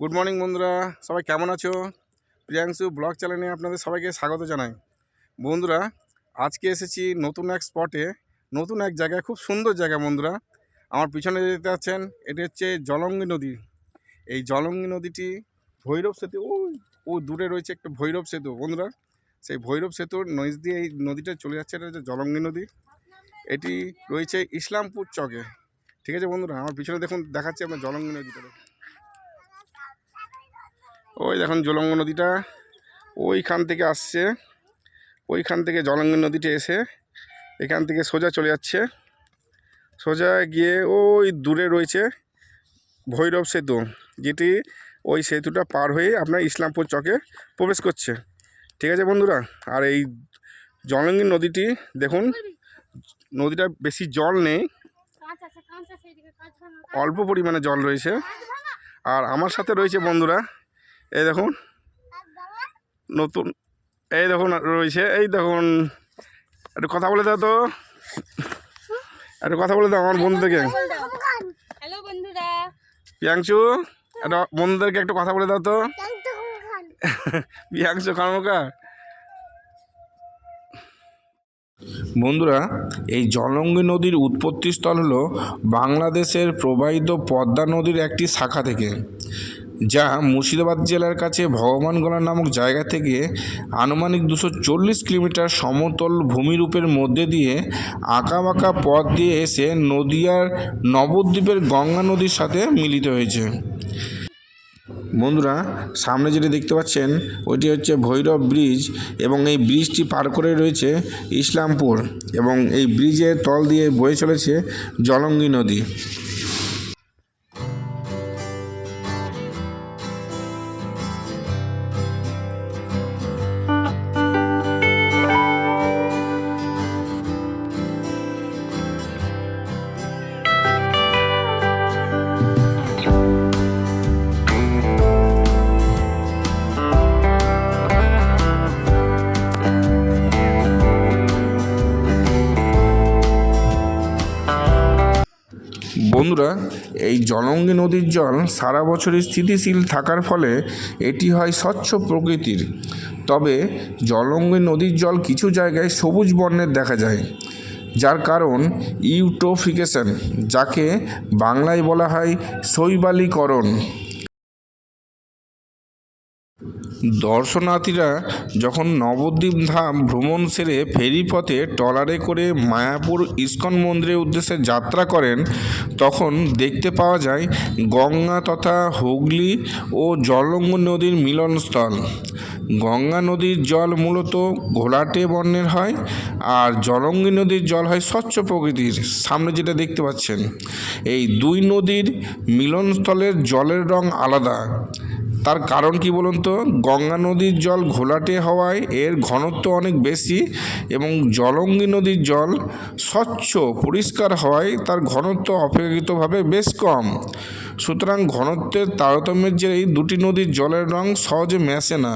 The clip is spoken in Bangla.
গুড মর্নিং বন্ধুরা। সবাই কেমন আছো? প্রিয়াংশু ব্লগ চ্যানেলে আপনাদের সবাইকে স্বাগত জানাই। বন্ধুরা, আজকে এসেছি নতুন এক স্পটে নতুন এক জায়গায়, খুব সুন্দর জায়গা বন্ধুরা। আমার পিছনে দেখতে পাচ্ছেন, এটি হচ্ছে জলঙ্গি নদী। এই জলঙ্গি নদীটি ভৈরব সেতু ওই ও দূরে রয়েছে একটা ভৈরব সেতু, বন্ধুরা। সেই ভৈরব সেতুর নইজ দিয়ে এই নদীটা চলে যাচ্ছে, এটা হচ্ছে জলঙ্গি নদী। এটি রয়েছে ইসলামপুর চকে। ঠিক আছে বন্ধুরা, আমার পিছনে দেখুন, দেখাচ্ছি আপনার জলঙ্গি নদীটা। ওই দেখুন জলঙ্গ নদীটা, ওইখান থেকে আসছে, ওইখান থেকে জলঙ্গ নদীটা এসে এখান থেকে সোজা চলে যাচ্ছে। সোজা গিয়ে ওই দূরে রয়েছে ভৈরব সেতু, যেটি ওই সেতুটা পার হয়ে আপনার ইসলামপুর চকে প্রবেশ করছে। ঠিক আছে বন্ধুরা? আর এই জলঙ্গি নদীটি দেখুন, নদীটা বেশি জল নেই, অল্প পরিমাণে জল রয়েছে। আর আমার সাথে রয়েছে বন্ধুরা এই দেখুন নতুন এই দেখুন রয়েছে এই দেখুন। একটু কথা বলে দাও তো। একটু কথা বলে দাও আমার বন্ধুদেরকে। হ্যালো বন্ধুরা। প্রিয়াংশু একটা বন্ধুদেরকে একটু কথা বলে দাও তো। প্রিয়াংশু কর্মকার বন্ধুরা এই জলঙ্গি নদীর উৎপত্তিস্থল হলো বাংলাদেশের প্রবাহিত পদ্মা নদীর একটি শাখা থেকে। যা মুর্শিদাবাদ জেলার কাছে ভগবানগোলা নামক জায়গা থেকে আনুমানিক দুশো চল্লিশ কিলোমিটার সমতল ভূমিরূপের মধ্যে দিয়ে আঁকাবাঁকা পথ দিয়ে এসে নদিয়ার নবদ্বীপের গঙ্গা নদীর সাথে মিলিত হয়েছে। বন্ধুরা, সামনে যেটা দেখতে পাচ্ছেন, ওইটি হচ্ছে ভৈরব ব্রিজ এবং এই ব্রিজটি পার করে রয়েছে ইসলামপুর এবং এই ব্রিজের তল দিয়ে বয়ে চলেছে জলঙ্গি নদী। বন্ধুরা, এই জলঙ্গি নদীর জল সারা বছরই স্থিতিশীল থাকার ফলে এটি হয় স্বচ্ছ প্রকৃতির। তবে জলঙ্গি নদীর জল কিছু জায়গায় সবুজ বর্ণের দেখা যায়, যার কারণ ইউটোফিকেশন, যাকে বাংলায় বলা হয় শৈবালীকরণ। দর্শনার্থীরা যখন নবদ্বীপ ধাম ভ্রমণ সেরে ফেরি পথে ট্রলারে করে মায়াপুর ইস্কন মন্দিরের উদ্দেশ্যে যাত্রা করেন, তখন দেখতে পাওয়া যায় গঙ্গা তথা হুগলি ও জলঙ্গ নদীর মিলনস্থল। গঙ্গা নদীর জল মূলত ঘোলাটে বর্ণের হয় আর জলঙ্গি নদীর জল হয় স্বচ্ছ প্রকৃতির, সামনে যেটা দেখতে পাচ্ছেন। এই দুই নদীর মিলনস্থলের জলের রং আলাদা। তার কারণ কি বলুন তো? গঙ্গা নদীর জল ঘোলাটে হওয়ায় এর ঘনত্ব অনেক বেশি এবং জলঙ্গী নদীর জল স্বচ্ছ, পরিষ্কার হওয়ায় তার ঘনত্ব অপেক্ষিতভাবে বেশ কম। সুতরাং ঘনত্বের তারতম্যের এই দুটি নদীর জলের রং সহজে মেশে না।